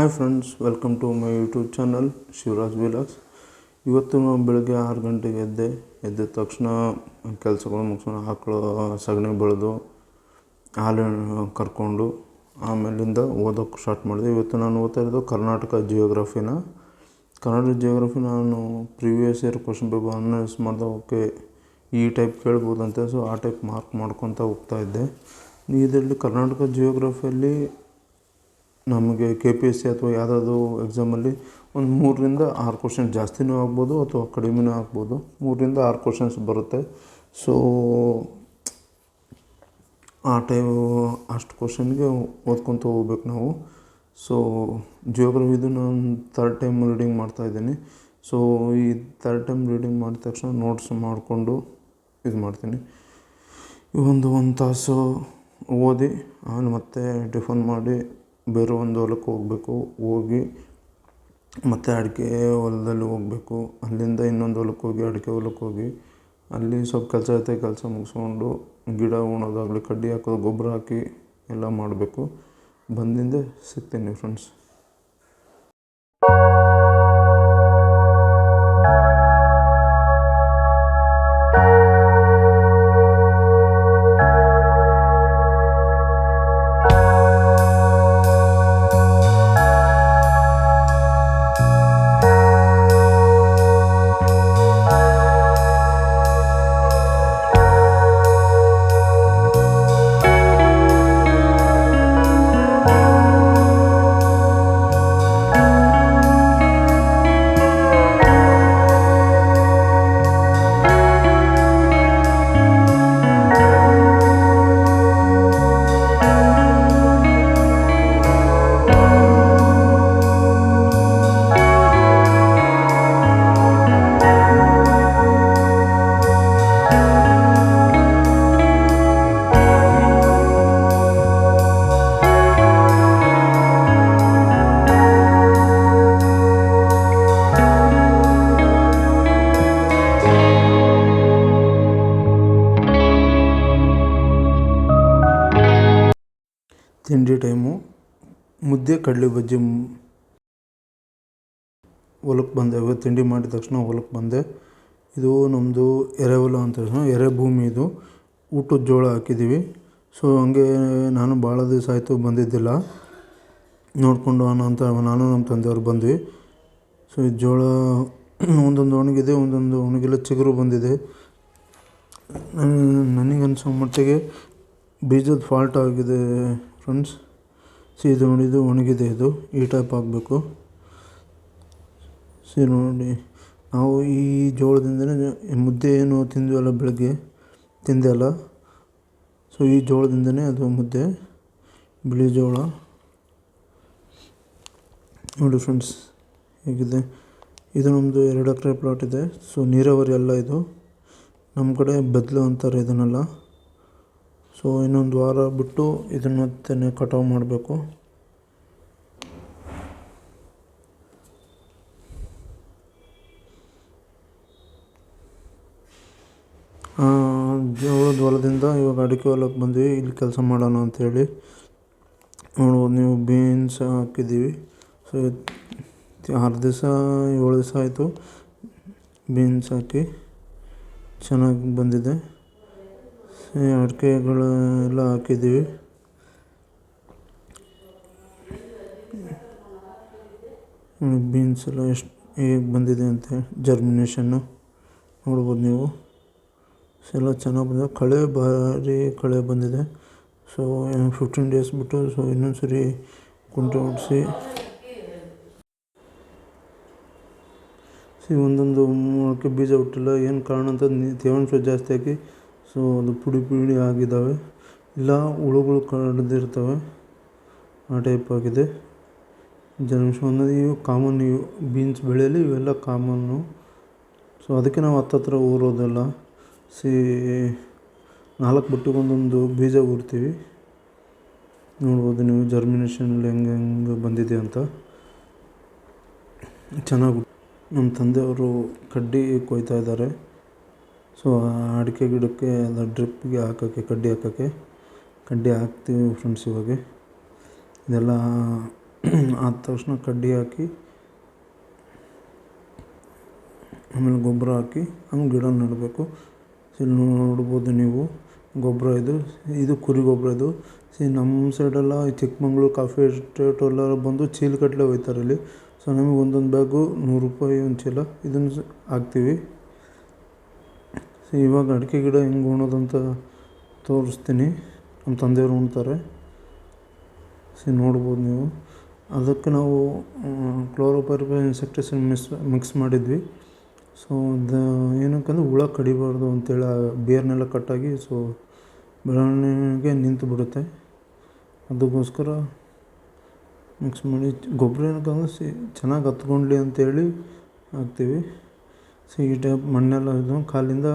Hi friends welcome to my YouTube channel Shivaraj Vilas ಇವತ್ತು ನಾವು ಬೆಳಗ್ಗೆ ಆರು ಗಂಟೆಗೆ ಎದ್ದೆ, ಎದ್ದ ತಕ್ಷಣ ಕೆಲಸಗಳು ಮುಗಿಸ್ಕೊಂಡು ಆಕಳು ಸಗಣಿ ಬೆಳೆದು ಹಾಲು ಕರ್ಕೊಂಡು ಆಮೇಲಿಂದ ಓದೋಕ್ಕೆ ಸ್ಟಾರ್ಟ್ ಮಾಡಿದೆ. ಇವತ್ತು ನಾನು ಓದ್ತಾ ಇರೋದು ಕರ್ನಾಟಕ ಜಿಯೋಗ್ರಫಿನ ಕರ್ನಾಟಕ ಜಿಯೋಗ್ರಫಿ ನಾನು previous year question paper analyse ಮಾಡಿದೆ. ಓಕೆ, ಈ ಟೈಪ್ ಕೇಳ್ಬೋದಂತೆ. ಸೊ ಆ ಟೈಪ್ ಮಾರ್ಕ್ ಮಾಡ್ಕೊತ ಹೋಗ್ತಾ ಇದ್ದೆ. ಇದರಲ್ಲಿ ಕರ್ನಾಟಕ ಜಿಯೋಗ್ರಫಿಯಲ್ಲಿ ನಮಗೆ ಕೆ ಪಿ ಎಸ್ ಸಿ ಅಥವಾ ಯಾವುದಾದ್ರು ಎಕ್ಸಾಮಲ್ಲಿ ಒಂದು ಮೂರರಿಂದ ಆರು ಕ್ವಶನ್ ಜಾಸ್ತಿನೂ ಆಗ್ಬೋದು ಅಥವಾ ಕಡಿಮೆನೂ ಆಗ್ಬೋದು. ಮೂರರಿಂದ ಆರು ಕ್ವಶನ್ಸ್ ಬರುತ್ತೆ. ಸೊ ಆ ಟೈಮು ಅಷ್ಟು ಕ್ವಶನ್ಗೆ ಓದ್ಕೊತ ಹೋಗ್ಬೇಕು ನಾವು. ಸೊ ಜಿಯೋಗ್ರಫಿದು ನಾನು ತರ್ಡ್ ಟೈಮ್ ರೀಡಿಂಗ್ ಮಾಡ್ತಾ ಇದ್ದೀನಿ. ಸೊ ಈ ತರ್ಡ್ ಟೈಮ್ ರೀಡಿಂಗ್ ಮಾಡಿದ ತಕ್ಷಣ ನೋಟ್ಸ್ ಮಾಡಿಕೊಂಡು ಇದು ಮಾಡ್ತೀನಿ. ಒಂದು ಒಂದು ತಾಸು ಓದಿ, ಆಮೇಲೆ ಮತ್ತೆ ಟಿಫನ್ ಮಾಡಿ ಬೇರೆ ಒಂದು ಹೊಲಕ್ಕೆ ಹೋಗಬೇಕು, ಹೋಗಿ ಮತ್ತೆ ಅಡಿಕೆ ಹೊಲದಲ್ಲಿ ಹೋಗಬೇಕು. ಅಲ್ಲಿಂದ ಇನ್ನೊಂದು ಹೊಲಕ್ಕೆ ಹೋಗಿ, ಅಡಿಕೆ ಹೊಲಕ್ಕೆ ಹೋಗಿ ಅಲ್ಲಿ ಸ್ವಲ್ಪ ಕೆಲಸ ಇರುತ್ತೆ, ಕೆಲಸ ಮುಗಿಸ್ಕೊಂಡು ಗಿಡ ಉಣೋದಾಗಲಿ, ಕಡ್ಡಿ ಹಾಕೋದು, ಗೊಬ್ಬರ ಹಾಕಿ ಎಲ್ಲ ಮಾಡಬೇಕು. ಬಂದಿಂದ ಸಿಗ್ತೀನಿ ಫ್ರೆಂಡ್ಸ್ ತಿಂಡಿ ಟೈಮು ಮುದ್ದೆ, ಕಡಲೆ ಬಜ್ಜಿ ಹೊಲಕ್ಕೆ ಬಂದೆ. ತಿಂಡಿ ಮಾಡಿದ ತಕ್ಷಣ ಹೊಲಕ್ಕೆ ಬಂದೆ. ಇದು ನಮ್ಮದು ಎರೆಹೊಲ ಅಂತ ಎರೆ ಭೂಮಿ ಇದು. ಊಟದ ಜೋಳ ಹಾಕಿದ್ದೀವಿ ಸೊ ಹಂಗೆ ನಾನು ಭಾಳ ದಿವಸ ಆಯಿತು ಬಂದಿದ್ದಿಲ್ಲ. ನೋಡಿಕೊಂಡು ಅಂತ, ನಾನು ನಮ್ಮ ತಂದೆಯವ್ರು ಬಂದ್ವಿ. ಸೊ ಈ ಜೋಳ ಒಂದೊಂದು ಒಣಗಿದೆ, ಒಂದೊಂದು ಒಣಗಿಲ್ಲ, ಚಿಗುರು ಬಂದಿದೆ. ನನಗೆ ಅನ್ಸೋ ಮಟ್ಟಿಗೆ ಬೀಜದ ಫಾಲ್ಟ್ ಆಗಿದೆ. ಫ್ರೆಂಡ್ಸ್ ಸಿ ಇದು ನೋಡಿ ಇದು ಒಣಗಿದೆ ಇದು, ಈ ಟೈಪ್ ಆಗಬೇಕು ಸಿ ನೋಡಿ ನಾವು ಈ ಜೋಳದಿಂದನೇ ಮುದ್ದೆ ಏನು ತಿಂದ್ವಲ್ಲ ಬೆಳಗ್ಗೆ ತಿಂದೆ ಅಲ್ಲ ಸೊ ಈ ಜೋಳದಿಂದನೇ ಅದು ಮುದ್ದೆ, ಬಿಳಿ ಜೋಳ. ನೋಡಿ ಫ್ರೆಂಡ್ಸ್, ಹೇಗಿದೆ? ಇದು ನಮ್ಮದು ಎರಡು ಎಕರೆ ಪ್ಲಾಟ್ ಇದೆ. ಸೊ ನೀರಾವರಿ ಅಲ್ಲ ಇದು. ನಮ್ಮ ಕಡೆ ಬದಲು ಅಂತಾರೆ ಇದನ್ನೆಲ್ಲ. ಸೊ ಇನ್ನೊಂದು ವಾರ ಬಿಟ್ಟು ಇದನ್ನು ಮತ್ತೆ ಕಟಾವು ಮಾಡಬೇಕು. ಜೋಳದ ಹೊಲದಿಂದ ಇವಾಗ ಅಡಿಕೆ ಹೊಲಕ್ಕೆ ಬಂದ್ವಿ. ಇಲ್ಲಿ ಕೆಲಸ ಮಾಡೋಣ ಅಂಥೇಳಿ ನೋಡ್ಬೋದು ನೀವು ಬೀನ್ಸ್ ಹಾಕಿದ್ದೀವಿ. ಸೊ ಆರು ದಿವಸ, ಏಳು ದಿವಸ ಆಯಿತು ಬೀನ್ಸ್ ಹಾಕಿ ಚೆನ್ನಾಗಿ ಬಂದಿದೆ. ಅಡಿಕೆಗಳೆಲ್ಲ ಹಾಕಿದ್ದೀವಿ. ಬೀನ್ಸ್ ಎಲ್ಲ ಎಷ್ಟು ಹೇಗೆ ಬಂದಿದೆ ಅಂತ ಜರ್ಮಿನೇಷನ್ನು ನೋಡ್ಬೋದು ನೀವು. ಎಲ್ಲ ಚೆನ್ನಾಗಿ ಬಂದಿದೆ. ಕಳೆ ಭಾರಿ ಕಳೆ ಬಂದಿದೆ. ಸೊ ಫಿಫ್ಟೀನ್ ಡೇಸ್ ಬಿಟ್ಟು ಸೊ ಇನ್ನೊಂದು ಸರಿ ಕುಂಟೆ ಹೊಡಿಸಿ ಸಿ ಒಂದೊಂದು ಮೊಳಕೆ ಬೀಜ ಹುಟ್ಟಿಲ್ಲ. ಏನು ಕಾರಣ ಅಂತ ತೇವಾಂಶ ಜಾಸ್ತಿ ಹಾಕಿ ಸೊ ಅದು ಪುಡಿ ಪುಡಿ ಆಗಿದ್ದಾವೆ. ಇಲ್ಲ, ಹುಳುಗಳು ಕಡ್ದಿರ್ತವೆ. ಆ ಟೈಪ್ ಆಗಿದೆ. ಜನಾಂಶ ಅನ್ನೋದು ಇವು ಕಾಮನ್ ಇವು ಬೀನ್ಸ್ ಬೆಳೆಯಲ್ಲಿ ಇವೆಲ್ಲ ಕಾಮನ್ನು ಸೊ ಅದಕ್ಕೆ ನಾವು ಹತ್ತತ್ರ ಊರೋದಲ್ಲ. ಸಿ, ನಾಲ್ಕು ಬಟ್ಟಿಗೊಂದೊಂದು ಬೀಜ ಊರ್ತೀವಿ. ನೋಡ್ಬೋದು ನೀವು ಜರ್ಮಿನೇಷನಲ್ಲಿ ಹೆಂಗೆ ಹೆಂಗೆ ಬಂದಿದೆ ಅಂತ. ಚೆನ್ನಾಗಿ ನಮ್ಮ ತಂದೆಯವರು ಕಡ್ಡಿ ಕೊಯ್ತಾ ಇದ್ದಾರೆ. ಸೊ ಅಡಿಕೆ ಗಿಡಕ್ಕೆ ಅದು ಡ್ರಿಪ್ಗೆ ಹಾಕೋಕ್ಕೆ, ಕಡ್ಡಿ ಹಾಕೋಕ್ಕೆ, ಕಡ್ಡಿ ಹಾಕ್ತೀವಿ ಫ್ರೆಂಡ್ಸ್ ಇವಾಗ. ಇದೆಲ್ಲ ಆದ ತಕ್ಷಣ ಕಡ್ಡಿ ಹಾಕಿ, ಆಮೇಲೆ ಗೊಬ್ಬರ ಹಾಕಿ, ಹಂಗೆ ಗಿಡ ನೆಡಬೇಕು. ಇಲ್ಲಿ ನೋಡ್ಬೋದು ನೀವು, ಗೊಬ್ಬರ ಇದು ಇದು ಕುರಿ ಗೊಬ್ಬರ ಇದು. ಸಿ ನಮ್ಮ ಸೈಡೆಲ್ಲ ಚಿಕ್ಕಮಂಗ್ಳೂರು ಕಾಫಿ ಎಸ್ಟೇಟ್ ಎಲ್ಲ ಬಂದು ಚೀಲಗಟ್ಟಲೆ ಒಯ್ತಾರೆ ಇಲ್ಲಿ. ಸೊ ನಮಗೆ ಒಂದೊಂದು ಬ್ಯಾಗು ನೂರು ರೂಪಾಯಿ ಒಂದು ಚೀಲ, ಇದನ್ನು ಹಾಕ್ತೀವಿ. ಸೊ ಇವಾಗ ಅಡಿಕೆ ಗಿಡ ಹೆಂಗೆ ಉಣೋದಂತ ತೋರಿಸ್ತೀನಿ. ನಮ್ಮ ತಂದೆಯವರು ಉಣ್ತಾರೆ. ಸಿ ನೋಡ್ಬೋದು ನೀವು. ಅದಕ್ಕೆ ನಾವು ಕ್ಲೋರೋಪೈರಿಫಾಸ್ ಇನ್ಸೆಕ್ಟಿಸೈಡ್ ಮಿಸ್ ಮಿಕ್ಸ್ ಮಾಡಿದ್ವಿ. ಸೊ ಅದು ಏನಕ್ಕಂದ್ರೆ ಹುಳ ಕಡಿಬಾರ್ದು ಅಂತೇಳಿ ಆ ಬೇರ್ನೆಲ್ಲ ಕಟ್ಟಾಗಿ ಸೊ ಬೆಳವಣಿಗೆ ನಿಂತು ಬಿಡುತ್ತೆ. ಅದಕ್ಕೋಸ್ಕರ ಮಿಕ್ಸ್ ಮಾಡಿ, ಗೊಬ್ಬರ ಏನಕ್ಕಂದ್ರೆ ಸಿ, ಚೆನ್ನಾಗಿ ಹತ್ಕೊಂಡ್ಲಿ ಅಂತೇಳಿ ಹಾಕ್ತೀವಿ. ಸೊ ಈ ಟೈಪ್ ಮಣ್ಣೆಲ್ಲ ಇದು ಕಾಲಿಂದ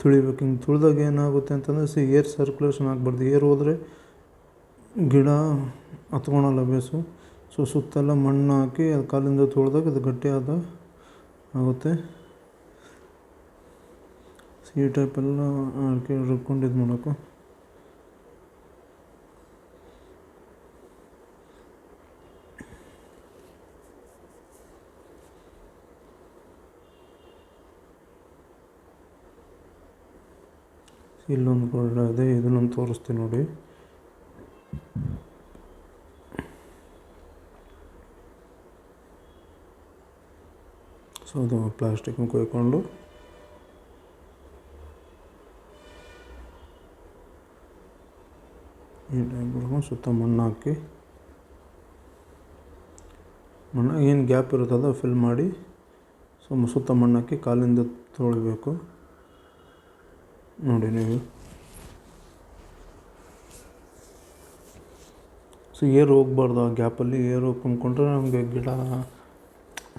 ತುಳಿಬೇಕು. ಹಿಂಗೆ ತುಳಿದಾಗ ಏನಾಗುತ್ತೆ ಅಂತಂದರೆ ಸಿ ಏರ್ ಸರ್ಕ್ಯುಲೇಷನ್ ಆಗಬಾರ್ದು. ಏರ್ ಹೋದರೆ ಗಿಡ ಹತ್ಕೊಳಲ್ಲ ಬೇಸು. ಸೊ ಸುತ್ತೆಲ್ಲ ಮಣ್ಣು ಹಾಕಿ ಅದು ಕಾಲಿಂದ ತುಳಿದಾಗ ಅದು ಗಟ್ಟಿಯಾದ ಆಗುತ್ತೆ. ಈ ಟೈಪೆಲ್ಲ ಅಡಿಕೆ ರುಬ್ಕೊಂಡು ಇದು ಮಾಡೋಕು ಇಲ್ಲೊಂದು ಗೋಲ್ಡ ಇದೆ. ಇದನ್ನೊಂದು ತೋರಿಸ್ತೀನಿ ನೋಡಿ. ಸೊ ಅದು ಪ್ಲಾಸ್ಟಿಕ್ನ ಕೊಯ್ಕೊಂಡು. ಈ ಟೈಪ್ ಸುತ್ತ ಮಣ್ಣು ಹಾಕಿ. ಮಣ್ಣು, ಏನು ಗ್ಯಾಪ್ ಇರುತ್ತದ ಫಿಲ್ ಮಾಡಿ. ಸೊ ಸುತ್ತ ಮಣ್ಣು ಹಾಕಿ ಕಾಲಿಂದ ತೊಳಿಬೇಕು. ನೋಡಿ ನೀವು. ಸೊ ಏರ್ ಹೋಗ್ಬಾರ್ದು ಆ ಗ್ಯಾಪಲ್ಲಿ ಏರು ತುಂಬಿಕೊಂಡ್ರೆ ನಮಗೆ ಗಿಡ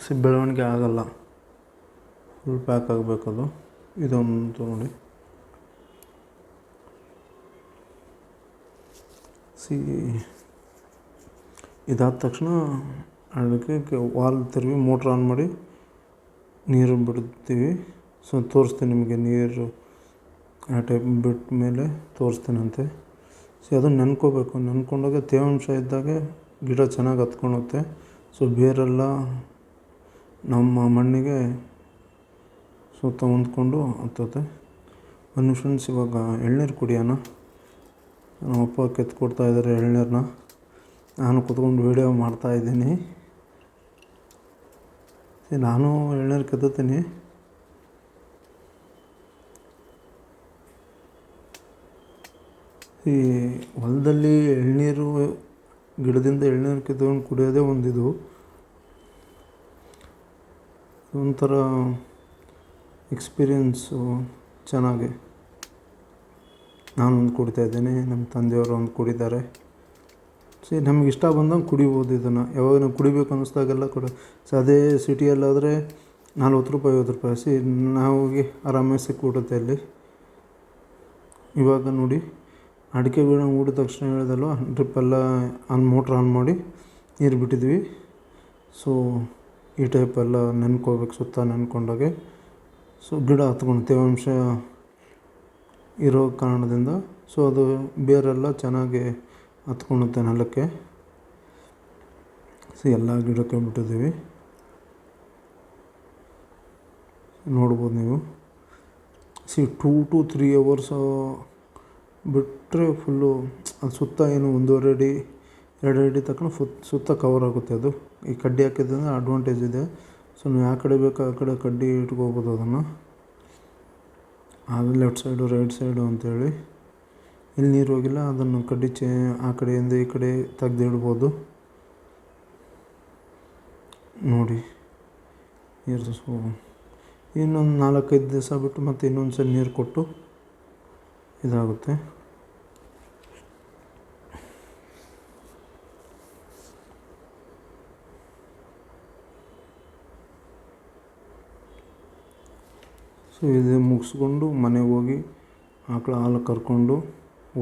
ಸಿ ಬೆಳವಣಿಗೆ ಆಗೋಲ್ಲ. ಫುಲ್ ಪ್ಯಾಕ್ ಆಗಬೇಕದು ಇದೊಂದು ನೋಡಿ. ಸಿ ಇದಾದ ತಕ್ಷಣ ಅದಕ್ಕೆ ವಾಲ್ ತಿರುವಿ, ಮೋಟ್ರ್ ಆನ್ ಮಾಡಿ ನೀರು ಬಿಡ್ತೀವಿ. ಸೊ ತೋರಿಸ್ತೀನಿ ನಿಮಗೆ ನೀರು ಆ ಟೈಪ್ ಬಿಟ್ಟ ಮೇಲೆ ತೋರಿಸ್ತೀನಂತೆ. ಸೊ ಅದನ್ನು ನೆನ್ಕೋಬೇಕು. ನೆನ್ಕೊಂಡಾಗ ತೇವಾಂಶ ಇದ್ದಾಗ ಗಿಡ ಚೆನ್ನಾಗಿ ಹತ್ಕೊಳುತ್ತೆ. ಸೊ ಬೇರೆಲ್ಲ ನಮ್ಮ ಮಣ್ಣಿಗೆ ಸುತ್ತ ಹೊಂದ್ಕೊಂಡು ಹತ್ತುತ್ತೆ. ಒಂದು ಫ್ರೆಂಡ್ಸ್ ಇವಾಗ ಎಳ್ನೀರು ಕುಡಿಯೋಣ. ನಮ್ಮ ಅಪ್ಪ ಕೆತ್ಕೊಡ್ತಾ ಇದ್ದಾರೆ ಎಳ್ನೀರನ್ನ ನಾನು ಕುತ್ಕೊಂಡು ವೀಡಿಯೋ ಮಾಡ್ತಾಯಿದ್ದೀನಿ ನಾನು ಎಳ್ನೀರು ಕೆತ್ತುತ್ತೀನಿ. ಈ ಹೊಲದಲ್ಲಿ ಎಳನೀರು, ಗಿಡದಿಂದ ಎಳ್ನೀರು ಕಿತ್ಕೊಂಡು ಕುಡಿಯೋದೇ ಒಂದಿದು. ಒಂಥರ ಎಕ್ಸ್ಪೀರಿಯನ್ಸು ಚೆನ್ನಾಗಿ. ನಾನೊಂದು ಕುಡಿತಾಯಿದ್ದೀನಿ ನಮ್ಮ ತಂದೆಯವರು ಒಂದು ಕುಡಿತಾರೆ ಸಿ ನಮ್ಗೆ ಇಷ್ಟ ಬಂದಂಗೆ ಕುಡಿಬೋದು ಇದನ್ನು. ಯಾವಾಗ ನಾವು ಕುಡಿಬೇಕು ಅನ್ನಿಸ್ದಾಗೆಲ್ಲ ಕೂಡ. ಸೊ, ಅದೇ ಸಿಟಿಯಲ್ಲಾದರೆ ನಲ್ವತ್ತು ರೂಪಾಯಿ, ಐವತ್ತು ರೂಪಾಯಿ. ಸಿ, ನಾವು ಆರಾಮಾಗಿ ಸಿಕ್ಕಿಬಿಡುತ್ತೆ ಅಲ್ಲಿ. ಇವಾಗ ನೋಡಿ. ಅಡಿಕೆ ಗಿಡ ಊಡಿದ ತಕ್ಷಣ ಹೇಳಿದಲ್ವ? ಡ್ರಿಪ್ಪೆಲ್ಲ ಆನ್ ಮೋಟ್ರ್ ಆನ್ ಮಾಡಿ ನೀರು ಬಿಟ್ಟಿದ್ವಿ. ಸೊ ಈ ಟೈಪೆಲ್ಲ ನೆನ್ಕೋಬೇಕು, ಸುತ್ತ ನೆನ್ಕೊಂಡಾಗೆ. ಸೊ ಗಿಡ ಹತ್ಕೊಂಡು ತೇವಾಂಶ ಇರೋ ಕಾರಣದಿಂದ ಸೊ ಅದು ಬೇರೆಲ್ಲ ಚೆನ್ನಾಗಿ ಹತ್ಕೊಳುತ್ತೆ ನೆಲಕ್ಕೆ. ಸೊ ಎಲ್ಲ ಗಿಡಕ್ಕೆ ಬಿಟ್ಟಿದ್ದೀವಿ. ನೋಡ್ಬೋದು ನೀವು. See two to three hours ಬಿಟ್ಟರೆ ಫುಲ್ಲು ಅದು ಸುತ್ತ ಏನು ಒಂದೂವರೆ ಅಡಿ, ಎರಡು ಅಡಿ ತನಕ ಫುತ್ ಸುತ್ತ ಕವರ್ ಆಗುತ್ತೆ ಅದು. ಈ ಕಡ್ಡಿ ಹಾಕಿದ್ದಂದ್ರೆ ಅಡ್ವಾಂಟೇಜ್ ಇದೆ. ಸೊ ನೀವು ಯಾವ ಕಡೆ ಬೇಕೋ ಆ ಕಡೆ ಕಡ್ಡಿ ಇಟ್ಕೋಬೋದು ಅದನ್ನು. ಅದು ಲೆಫ್ಟ್ ಸೈಡು ರೈಟ್ ಸೈಡು ಅಂತೇಳಿ. ಇಲ್ಲಿ ನೀರು ಹೋಗಿಲ್ಲ, ಅದನ್ನು ಕಡ್ಡಿ ಚೇ, ಆ ಕಡೆಯಿಂದ ಈ ಕಡೆ ತೆಗ್ದಿಡ್ಬೋದು ನೋಡಿ. ನೀರು ಇನ್ನೊಂದು ನಾಲ್ಕೈದು ದಿವಸ ಬಿಟ್ಟು ಮತ್ತೆ ಇನ್ನೊಂದು ಸಲ ನೀರು ಕೊಟ್ಟು ಇದಾಗುತ್ತೆ. ಸೊ ಇದು ಮುಗಿಸ್ಕೊಂಡು ಮನೆಗೆ ಹೋಗಿ ಆಕಳ ಹಾಲು ಕರ್ಕೊಂಡು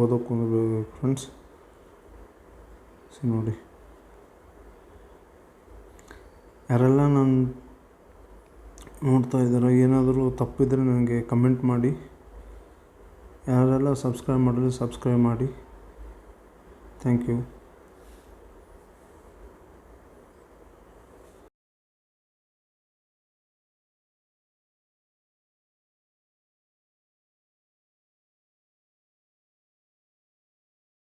ಓದೋಕೆ ಹೋಗ್ಬೇಕು ಫ್ರೆಂಡ್ಸ್ ಸೊ ನೋಡಿ. ಯಾರೆಲ್ಲ ನಾನು ನೋಡ್ತಾ ಇದ್ದಾರೆ, ಏನಾದರೂ ತಪ್ಪಿದರೆ ನನಗೆ ಕಮೆಂಟ್ ಮಾಡಿ. ಯಾರೆಲ್ಲ ಸಬ್ಸ್ಕ್ರೈಬ್ ಮಾಡಿದ್ರೆ ಸಬ್ಸ್ಕ್ರೈಬ್ ಮಾಡಿ. Thank you